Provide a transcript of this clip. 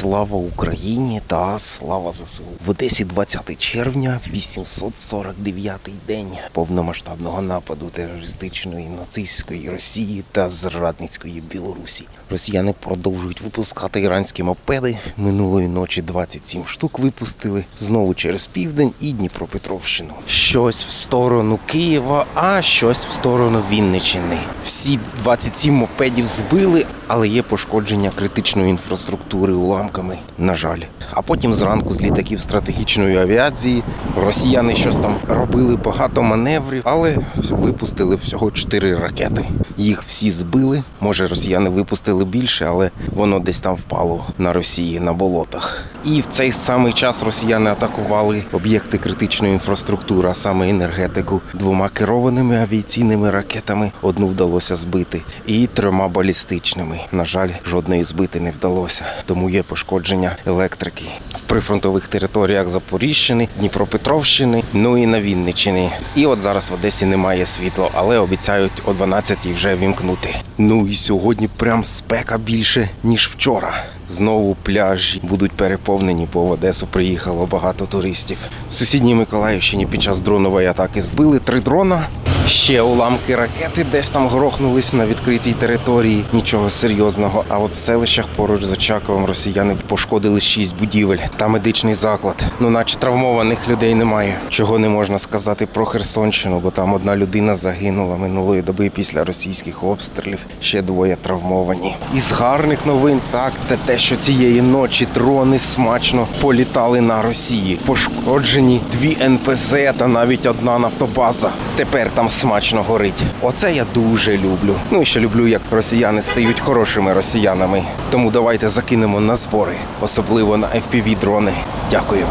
Слава Україні та слава ЗСУ. В Одесі 20 червня, 849-й день повномасштабного нападу терористичної нацистської Росії та зрадницької Білорусі. Росіяни продовжують випускати іранські мопеди. Минулої ночі 27 штук випустили знову через південь і Дніпропетровщину. Щось в сторону Києва, а щось в сторону Вінниччини. Всі 27 мопедів збили, але є пошкодження критичної інфраструктури уламками, на жаль. А потім зранку з літаків стратегічної авіації росіяни щось там робили багато маневрів, але випустили всього 4 ракети. Їх всі збили. Може, росіяни випустили більше, але воно десь там впало на Росії на болотах. І в цей самий час росіяни атакували об'єкти критичної інфраструктури, а саме енергетику, двома керованими авіаційними ракетами. Одну вдалося збити, і трьома балістичними. На жаль, жодної збити не вдалося, тому є пошкодження електрики в прифронтових територіях Запоріжщини, Дніпропетровщини, ну і на Вінниччині. І от зараз в Одесі немає світла, але обіцяють о 12 вже вімкнути. Ну і сьогодні прям спека більше ніж вчора. Знову пляжі будуть переповнені, бо в Одесу приїхало багато туристів. В сусідній Миколаївщині під час дронової атаки збили три дрона. Ще уламки ракети десь там грохнулись на відкритій території. Нічого серйозного. А от в селищах поруч з Очаковим росіяни пошкодили шість будівель та медичний заклад. Ну, наче травмованих людей немає. Чого не можна сказати про Херсонщину, бо там одна людина загинула минулої доби після російських обстрілів. Ще двоє травмовані. Із гарних новин так це те, що цієї ночі дрони смачно політали на Росії. Пошкоджені дві НПЗ та навіть одна нафтобаза. Тепер там смачно горить. Оце я дуже люблю. Ну і ще люблю, як росіяни стають хорошими росіянами. Тому давайте закинемо на збори, особливо на FPV дрони. Дякую.